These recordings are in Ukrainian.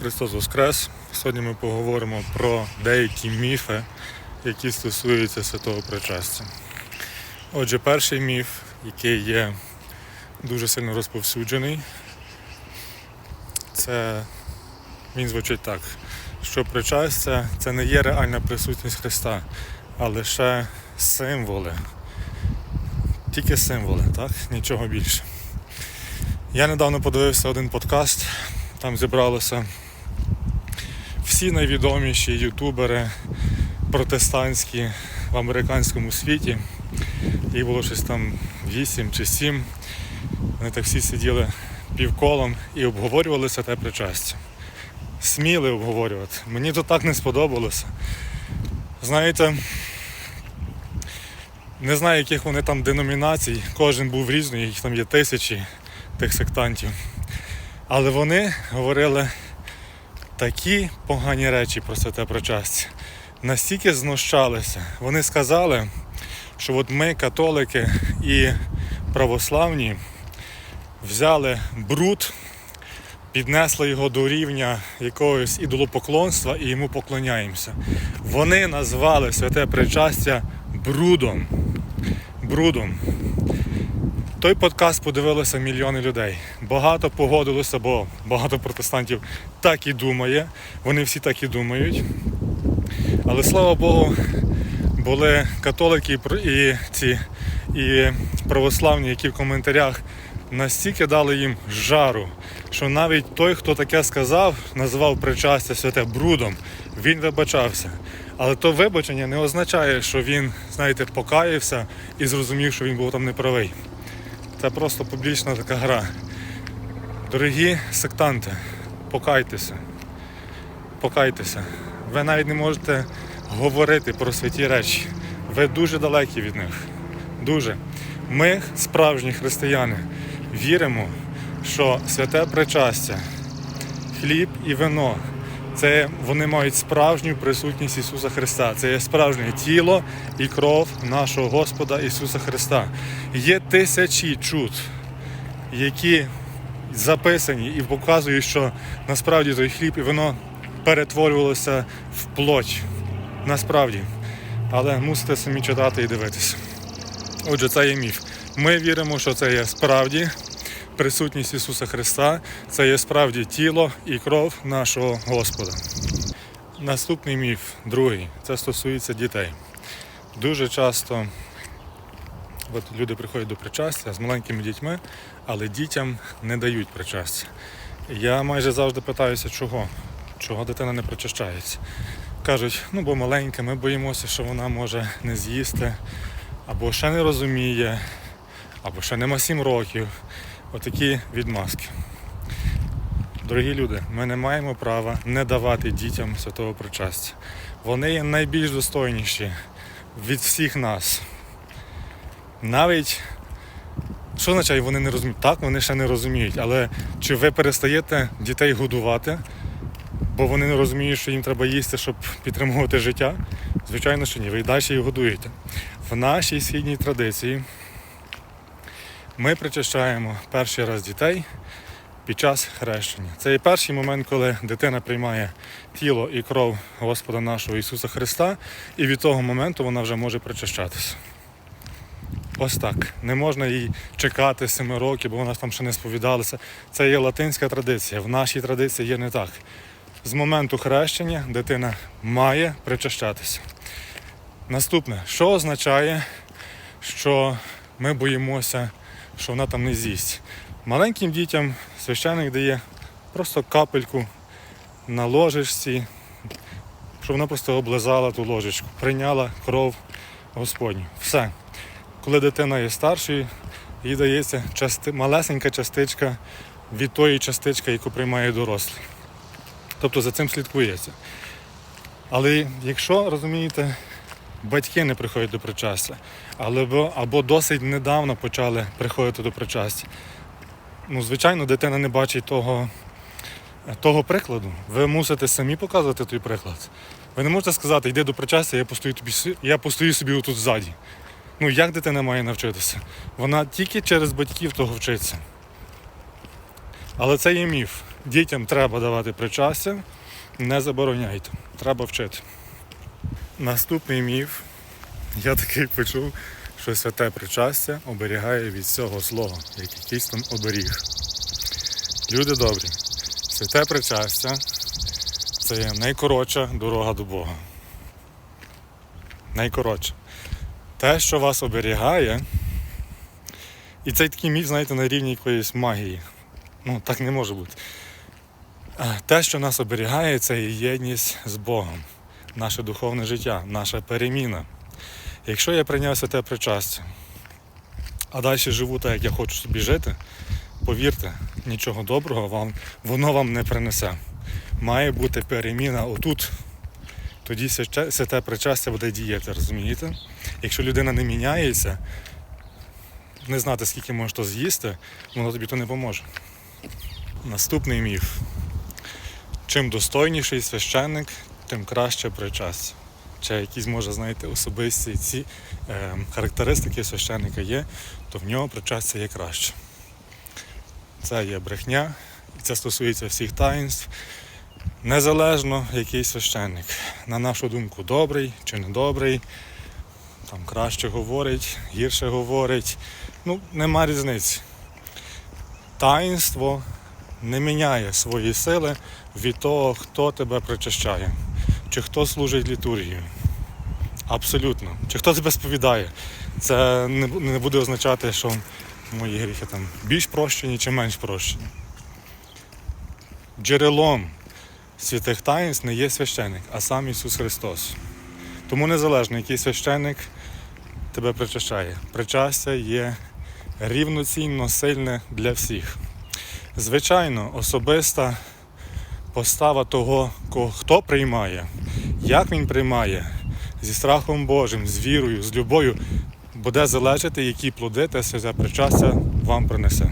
Христос Воскрес! Сьогодні ми поговоримо про деякі міфи, які стосуються святого причастя. Отже, перший міф, який є дуже сильно розповсюджений, це він звучить так, що причастя це не є реальна присутність Христа, а лише символи. Тільки символи, так? Нічого більше. Я недавно подивився один подкаст, там зібралося всі найвідоміші ютубери протестантські в американському світі. Їх було щось там 8 чи 7. Вони так всі сиділи півколом і обговорювали святе причастя. Сміли обговорювати. Мені то так не сподобалося. Знаєте, не знаю, яких вони там деномінацій, кожен був різний, їх там є тисячі тих сектантів. Але вони говорили такі погані речі про святе причастя. Настільки знущалися. Вони сказали, що от ми, католики і православні, взяли бруд, піднесли його до рівня якогось ідолопоклонства і йому поклоняємося. Вони назвали святе причастя брудом. Брудом. Той подкаст подивилися мільйони людей. Багато погодилося, бо багато протестантів так і думає. Вони всі так і думають. Але слава Богу, були католики і ці і православні, які в коментарях настільки дали їм жару, що навіть той, хто таке сказав, називав причастя святе брудом, він вибачався. Але то вибачення не означає, що він, знаєте, покаявся і зрозумів, що він був там неправий. Це просто публічна така гра. Дорогі сектанти, покайтеся. Покайтеся. Ви навіть не можете говорити про святі речі. Ви дуже далекі від них. Дуже. Ми, справжні християни, віримо, що святе причастя, хліб і вино це вони мають справжню присутність Ісуса Христа. Це є справжнє тіло і кров нашого Господа Ісуса Христа. Є тисячі чуд, які записані і показують, що насправді той хліб і вино перетворювалося в плоть. Насправді. Але мусите самі читати і дивитися. Отже, це є міф. Ми віримо, що це є справді присутність Ісуса Христа, це є справді тіло і кров нашого Господа. Наступний міф, другий, це стосується дітей. Дуже часто от люди приходять до причастя з маленькими дітьми, але дітям не дають причастя. Я майже завжди питаюся, чого? Чого дитина не причащається. Кажуть, ну бо маленька, ми боїмося, що вона може не з'їсти, або ще не розуміє, або ще нема сім років. Отакі відмазки. Дорогі люди, ми не маємо права не давати дітям святого причастя. Вони є найбільш достойніші від всіх нас. Навіть що означає, вони не розуміють? Так, вони ще не розуміють. Але чи ви перестаєте дітей годувати, бо вони не розуміють, що їм треба їсти, щоб підтримувати життя? Звичайно, що ні. Ви і далі їх годуєте. В нашій східній традиції ми причащаємо перший раз дітей під час хрещення. Це є перший момент, коли дитина приймає тіло і кров Господа нашого Ісуса Христа, і від того моменту вона вже може причащатися. Ось так. Не можна їй чекати семи років, бо вона там ще не сповідалася. Це є латинська традиція. В нашій традиції є не так. З моменту хрещення дитина має причащатися. Наступне, що означає, що ми боїмося, що вона там не з'їсть. Маленьким дітям священник дає просто капельку на ложечці, щоб вона просто облизала ту ложечку, прийняла кров Господню. Все. Коли дитина є старшою, їй дається части... малесенька частичка від тої частички, яку приймає дорослий. Тобто за цим слідкується. Але якщо, розумієте, батьки не приходять до причастя, або, або досить недавно почали приходити до причастя, ну, звичайно, дитина не бачить того, того прикладу. Ви мусите самі показувати той приклад. Ви не можете сказати, йди до причастя, я постою, тобі, я постою собі отут ззаді. Ну як дитина має навчитися? Вона тільки через батьків того вчиться. Але це є міф. Дітям треба давати причастя, не забороняйте. Треба вчити. Наступний міф. Я такий почув, що святе причастя оберігає від всього злого, як якийсь там оберіг. Люди добрі, святе причастя це є найкоротша дорога до Бога. Найкоротша. Те, що вас оберігає, і цей такий міф, знаєте, на рівні якоїсь магії. Ну, так не може бути. Те, що нас оберігає, це є єдність з Богом, наше духовне життя, наша переміна. Якщо я прийняв святе причастя, а далі живу так, як я хочу собі жити, повірте, нічого доброго вам, воно вам не принесе. Має бути переміна отут. Тоді святе причастя буде діяти, розумієте? Якщо людина не міняється, не знати, скільки можеш то з'їсти, воно тобі то не поможе. Наступний міф. Чим достойніший священник, тим краще причастя. Чи якісь, може, знаєте, особисті ці е, характеристики священника є, то в нього причастя є краще. Це є брехня, і це стосується всіх таїнств. Незалежно який священник. На нашу думку, добрий чи недобрий, там краще говорить, гірше говорить. Ну, нема різниці. Таїнство не міняє свої сили від того, хто тебе причащає, чи хто служить літургію. Абсолютно. Чи хто тебе сповідає. Це не буде означати, що мої гріхи там більш прощені чи менш прощені. Джерелом святих таїнств не є священик, а сам Ісус Христос. Тому незалежно, який священик тебе причащає. Причастя є рівноцінно сильне для всіх. Звичайно, особиста постава того, хто приймає, як він приймає, зі страхом Божим, з вірою, з любов'ю, буде залежати, які плоди те святе причастя вам принесе.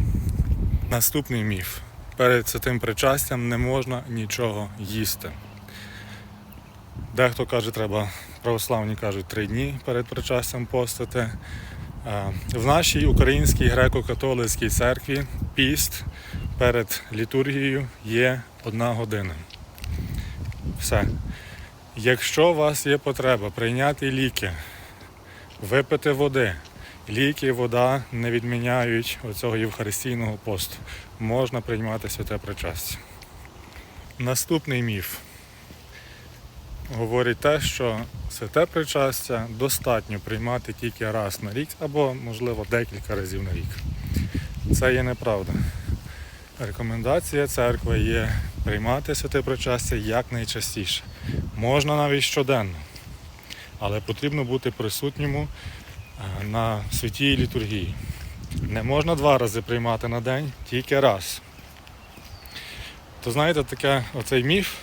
Наступний міф. Перед святим причастям не можна нічого їсти. Дехто каже, треба, православні кажуть, три дні перед причастям постити. Е, В нашій українській греко-католицькій церкві піст перед літургією є одна година. Все. Якщо у вас є потреба прийняти ліки, випити води, ліки і вода не відміняють оцього євхаристійного посту. Можна приймати святе причастя. Наступний міф говорить те, що святе причастя достатньо приймати тільки раз на рік або, можливо, декілька разів на рік. Це є неправда. Рекомендація церкви є приймати святе причастя якнайчастіше. Можна навіть щоденно, але потрібно бути присутньому е, на святій літургії. Не можна два рази приймати на день, тільки раз. То знаєте, таке оцей міф.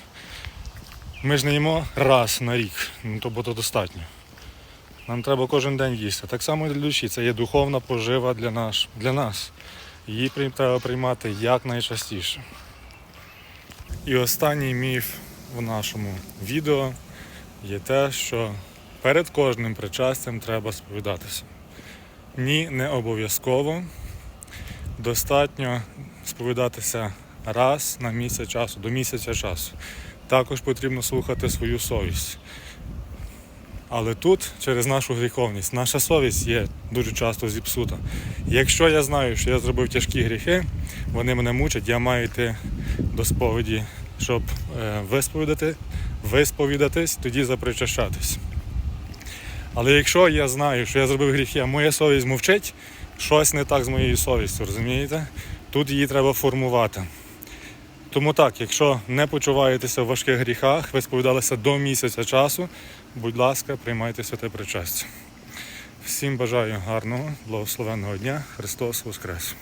Ми ж не їмо раз на рік, ну то бо то достатньо. Нам треба кожен день їсти. Так само і для душі. Це є духовна пожива для, наш, для нас. Її треба приймати якнайчастіше. І останній міф в нашому відео є те, що перед кожним причастям треба сповідатися. Ні, не обов'язково. Достатньо сповідатися раз на місяць часу, до місяця часу. Також потрібно слухати свою совість. Але тут через нашу гріховність наша совість є дуже часто зіпсута. Якщо я знаю, що я зробив тяжкі гріхи, вони мене мучать, я маю йти до сповіді, щоб е, висповідати, висповідатись, тоді запричащатись. Але якщо я знаю, що я зробив гріхи, а моя совість мовчить, щось не так з моєю совістю, розумієте? Тут її треба формувати. Тому так, якщо не почуваєтеся в важких гріхах, ви сповідалися до місяця часу, будь ласка, приймайте святе причастя. Всім бажаю гарного, благословенного дня. Христос Воскрес!